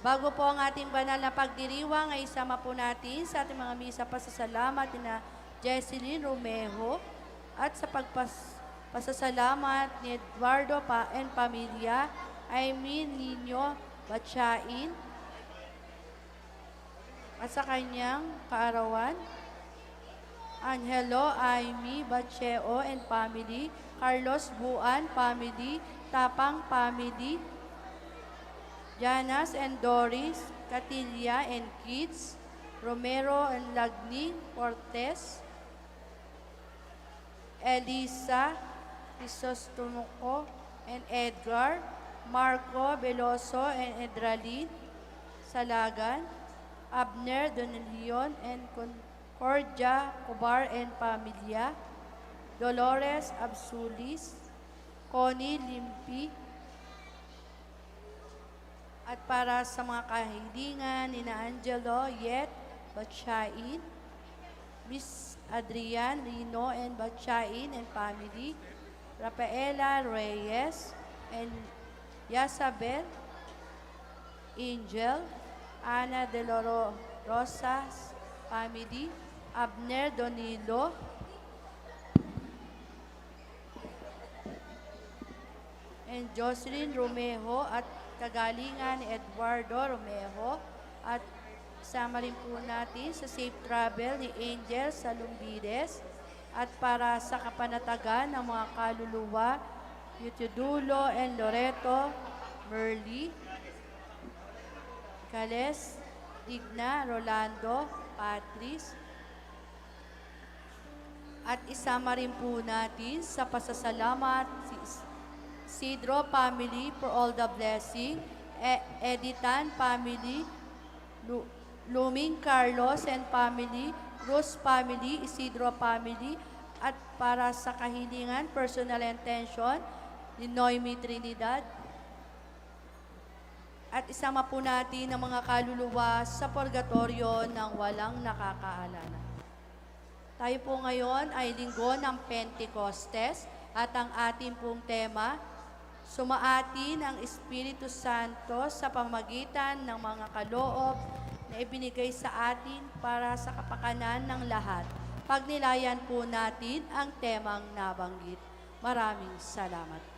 Bago po ang ating banal na pagdiriwang, ay isama po natin sa ating mga misa pasasalamat na Jesseline Romejo at sa pagpas pasasalamat ni Eduardo pa and pamilya, Aimin Nino Batyain at sa kanyang kaarawan, Angelo Aimee Bacheo and family, Carlos Buan family, Tapang family, Janas and Doris, Catilla and kids, Romero and Lagning Cortez, Elisa Crisostomo and Edgar, Marco Veloso and Edralin Salagan, Abner Donelion and Concordia Cobar and Pamilya, Dolores Absulis, Connie Limpi, at para sa mga kahilingan ni na Angelo Yet Batyain, Miss Adrian Rino and Batyain and family, Rafaela Reyes and Yasabel Angel, Ana De Loro Rosas family, Abner Donilo, and Jocelyn Romejo at kagalingan ni Eduardo Romejo at sama rin po natin sa safe travel ni Angel Salumbides. At para sa kapanatagan ng mga kaluluwa Yutudulo and Loreto Merly Cales Digna Rolando Patrice. At isama rin po natin sa pasasalamat Sidro family for all the blessing, e- Editan family, Lu- Luming Carlos and family, Rose family, Isidro family, at para sa kahilingan, personal intention, ni Noemi Trinidad. At isama po natin ang mga kaluluwa sa purgatorio ng walang nakakaalala. Tayo po ngayon ay linggo ng Pentecostes at ang ating pong tema, Sumaatin ang Espiritu Santo sa pamagitan ng mga kaloob na ibinigay sa atin para sa kapakanan ng lahat. Pagnilayan po natin ang temang nabanggit. Maraming salamat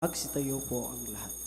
Magsitayo po ang lahat.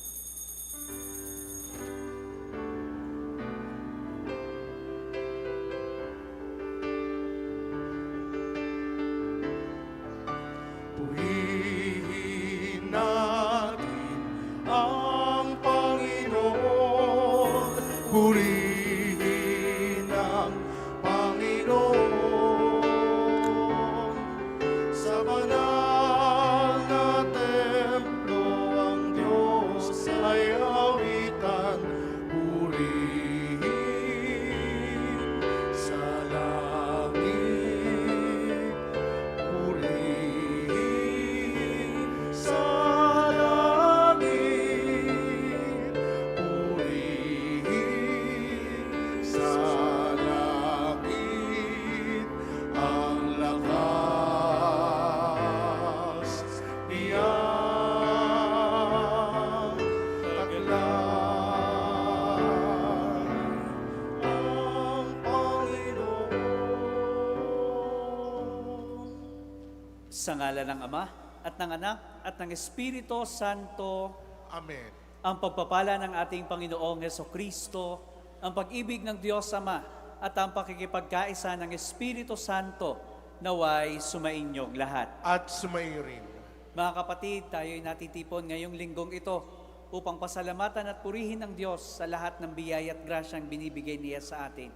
Sa ngala ng Ama, at ng Anak, at ng Espiritu Santo, Amen. ang pagpapala ng ating Panginoong Yeso Kristo, ang pag-ibig ng Diyos Ama, at ang pakikipagkaisa ng Espiritu Santo, naway sumainyong lahat. At sumairin. Mga kapatid, tayo'y natitipon ngayong linggong ito upang pasalamatan at purihin ng Diyos sa lahat ng biyaya at grasyang binibigay niya sa atin.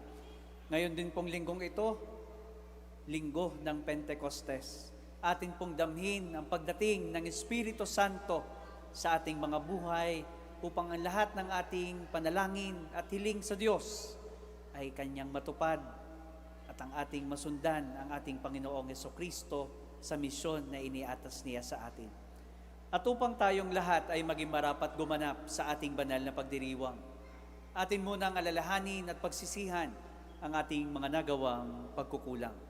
Ngayon din pong linggong ito, linggo ng Pentecostes. Atin pong damhin ang pagdating ng Espiritu Santo sa ating mga buhay upang ang lahat ng ating panalangin at hiling sa Diyos ay kanyang matupad at ang ating masundan ang ating Panginoong Yeso Kristo sa misyon na iniatas niya sa atin. At upang tayong lahat ay maging marapat gumanap sa ating banal na pagdiriwang, atin munang alalahanin at pagsisihan ang ating mga nagawang pagkukulang.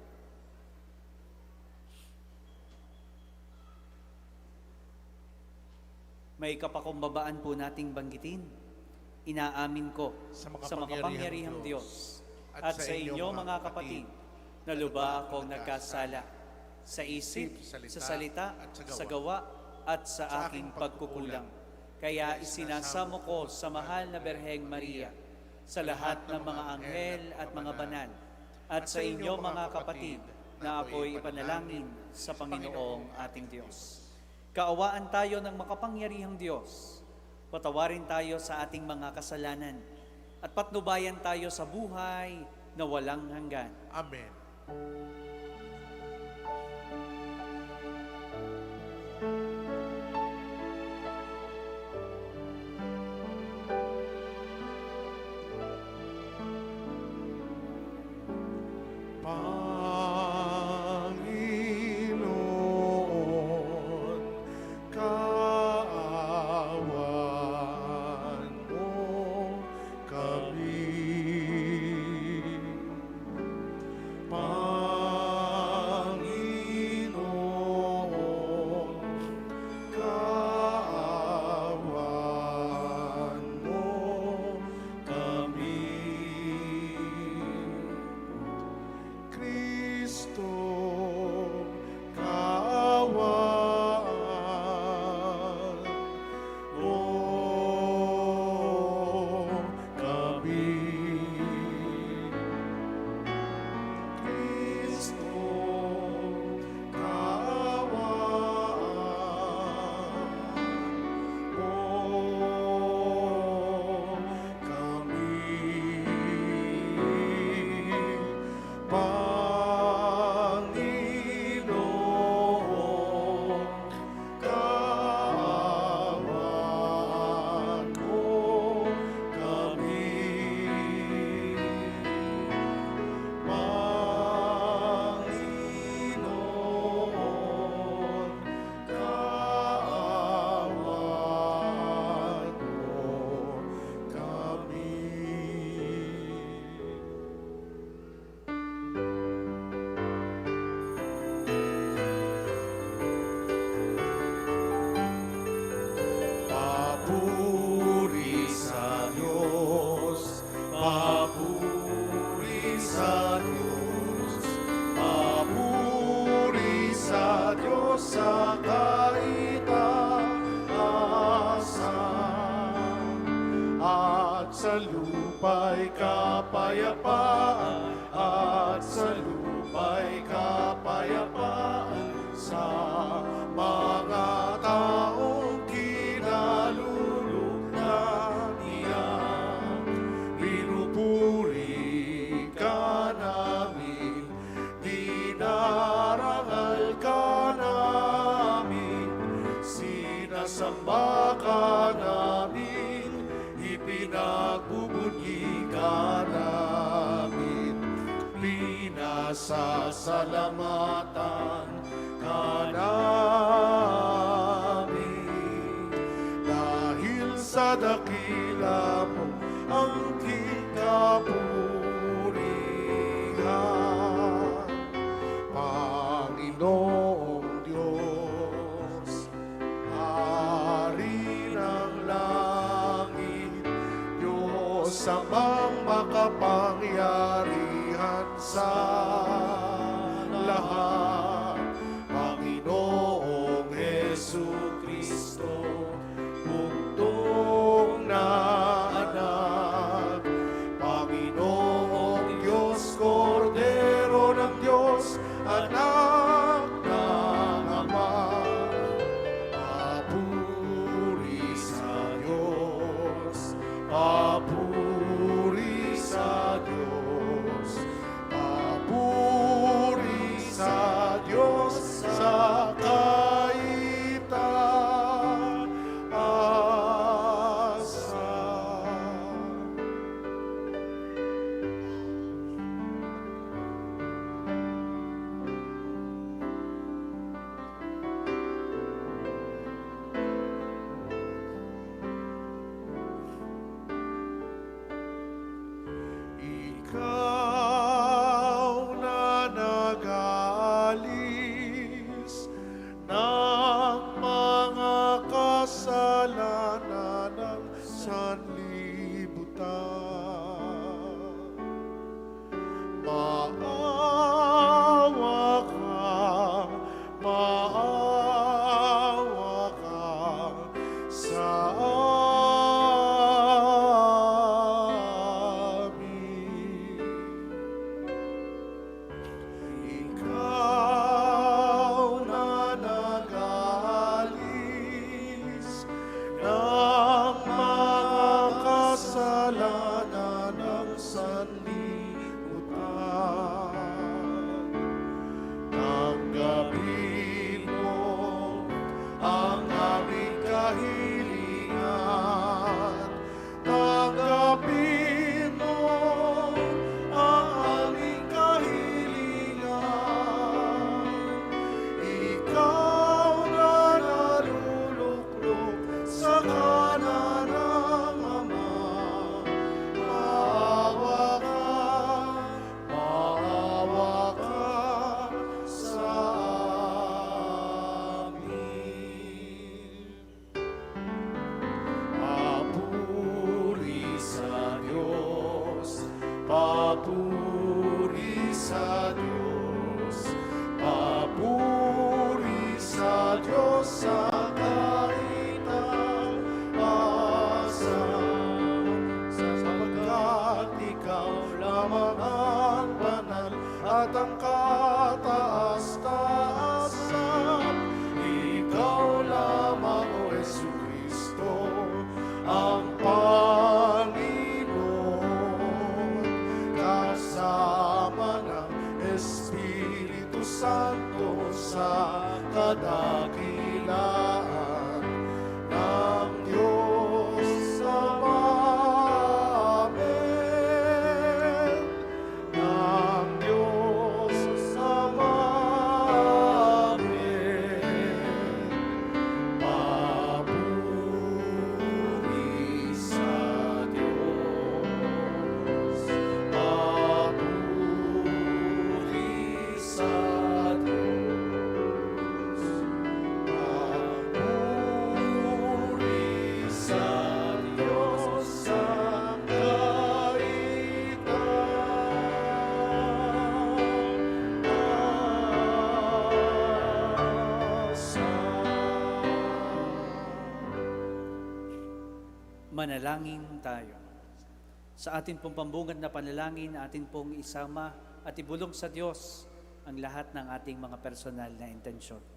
May kapakumbabaan po nating banggitin. Inaamin ko Sa sa makapangyarihang Diyos Diyos at sa inyo mga kapatid na luba akong nagkasala sa isip, sa salita, sa gawa at sa aking pagkukulang. Kaya isinasamo ko sa mahal na Berheng Maria, sa lahat ng mga anghel at mga banal, at sa inyo mga kapatid na ako'y ipanalangin sa Panginoong ating Diyos. Kaawaan tayo ng makapangyarihang Diyos. Patawarin tayo sa ating mga kasalanan at patnubayan tayo sa buhay na walang hanggan. Amen. Panginoon, salama Abu. Manalangin tayo. Sa atin pong pambungad na panalangin, atin pong isama at ibulong sa Diyos ang lahat ng ating mga personal na intensyon.